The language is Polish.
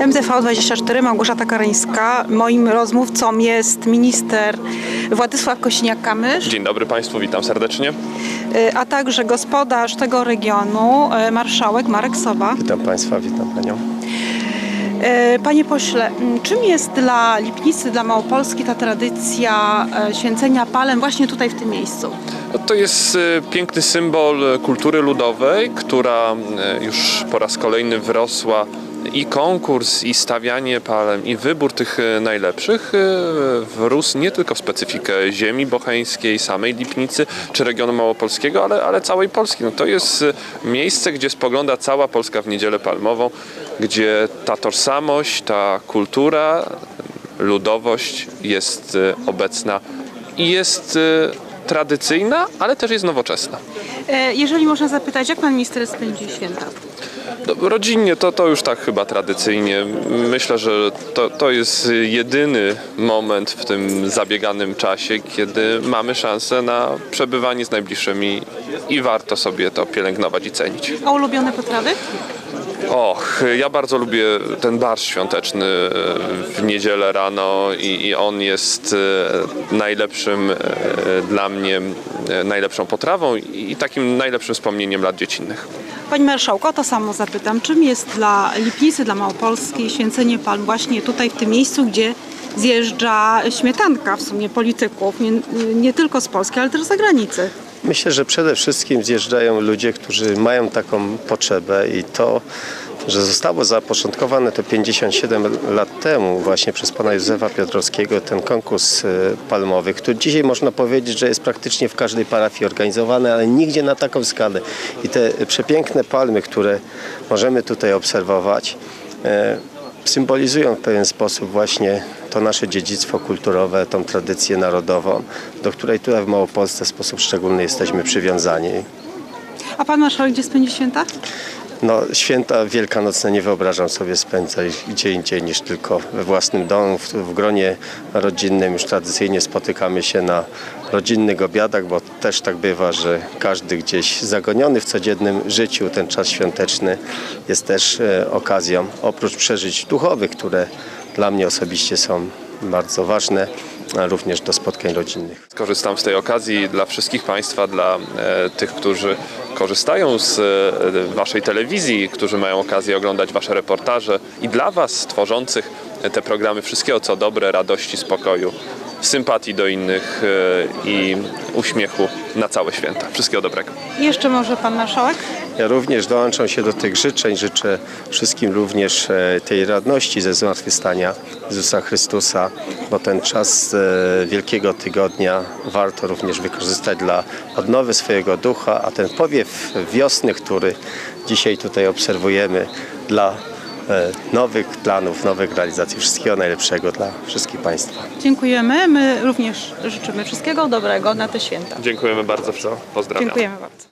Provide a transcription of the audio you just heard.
MTV24, Małgorzata Kareńska. Moim rozmówcą jest minister Władysław Kośniak-Kamysz, Dzień dobry Państwu, witam serdecznie. y, a także gospodarz tego regionu, y, marszałek Marek Sowa. Witam Państwa, witam Panią. Y, Panie pośle, m, czym jest dla Lipnicy, dla Małopolski ta tradycja święcenia palem właśnie tutaj w tym miejscu? No To jest piękny symbol kultury ludowej, która już po raz kolejny wyrosła i konkurs, i stawianie palem, i wybór tych e, najlepszych e, wrósł nie tylko w specyfikę ziemi bocheńskiej, samej Lipnicy, czy regionu małopolskiego, ale, ale całej Polski. No to jest e, miejsce, gdzie spogląda cała Polska w Niedzielę Palmową, gdzie ta tożsamość, ta kultura, ludowość jest obecna i jest tradycyjna, ale też jest nowoczesna. Jeżeli można zapytać, jak pan minister spędzi święta? No, rodzinnie to, to już tak chyba tradycyjnie. Myślę, że to, to jest jedyny moment w tym zabieganym czasie, kiedy mamy szansę na przebywanie z najbliższymi i warto sobie to pielęgnować i cenić. A ulubione potrawy? Och, ja bardzo lubię ten barszcz świąteczny e, w niedzielę rano i, i on jest e, najlepszym e, dla mnie, najlepszą potrawą i takim najlepszym wspomnieniem lat dziecinnych. Panie Marszałku, o to samo zapytam. Czym jest dla Lipnicy, dla Małopolski święcenie palm właśnie tutaj w tym miejscu, gdzie zjeżdża śmietanka w sumie polityków, nie, nie tylko z Polski, ale też z zagranicy? Myślę, że przede wszystkim zjeżdżają ludzie, którzy mają taką potrzebę i to, że zostało zapoczątkowane to 57 lat temu właśnie przez pana Józefa Piotrowskiego ten konkurs e, palmowy, który dzisiaj można powiedzieć, że jest praktycznie w każdej parafii organizowany, ale nigdzie na taką skalę. I te przepiękne palmy, które możemy tutaj obserwować, e, symbolizują w pewien sposób właśnie to nasze dziedzictwo kulturowe, tą tradycję narodową, do której tutaj w Małopolsce w sposób szczególny jesteśmy przywiązani. A pan marszałek gdzie spędzi święta? No, święta wielkanocne nie wyobrażam sobie spędzać gdzie indziej niż tylko we własnym domu, w, w gronie rodzinnym. Już tradycyjnie spotykamy się na rodzinnych obiadach, bo też tak bywa, że każdy gdzieś zagoniony w codziennym życiu, ten czas świąteczny jest też e, okazją, oprócz przeżyć duchowych, które dla mnie osobiście są bardzo ważne, a również do spotkań rodzinnych. Korzystam z tej okazji dla wszystkich Państwa, dla e, tych, którzy korzystają z e, Waszej telewizji, którzy mają okazję oglądać Wasze reportaże i dla Was tworzących te programy wszystkiego co dobre, radości, spokoju, sympatii do innych e, i uśmiechu na całe święta. Wszystkiego dobrego. Jeszcze może pan marszałek? Ja również dołączam się do tych życzeń. Życzę wszystkim również e, tej radności ze zmartwychwstania Jezusa Chrystusa, bo ten czas e, Wielkiego Tygodnia warto również wykorzystać dla odnowy swojego ducha, a ten powiew wiosny, który dzisiaj tutaj obserwujemy, dla nowych planów, nowych realizacji. Wszystkiego najlepszego dla wszystkich Państwa. Dziękujemy. My również życzymy wszystkiego dobrego na te święta. Dziękujemy bardzo. Pozdrawiam. Dziękujemy bardzo.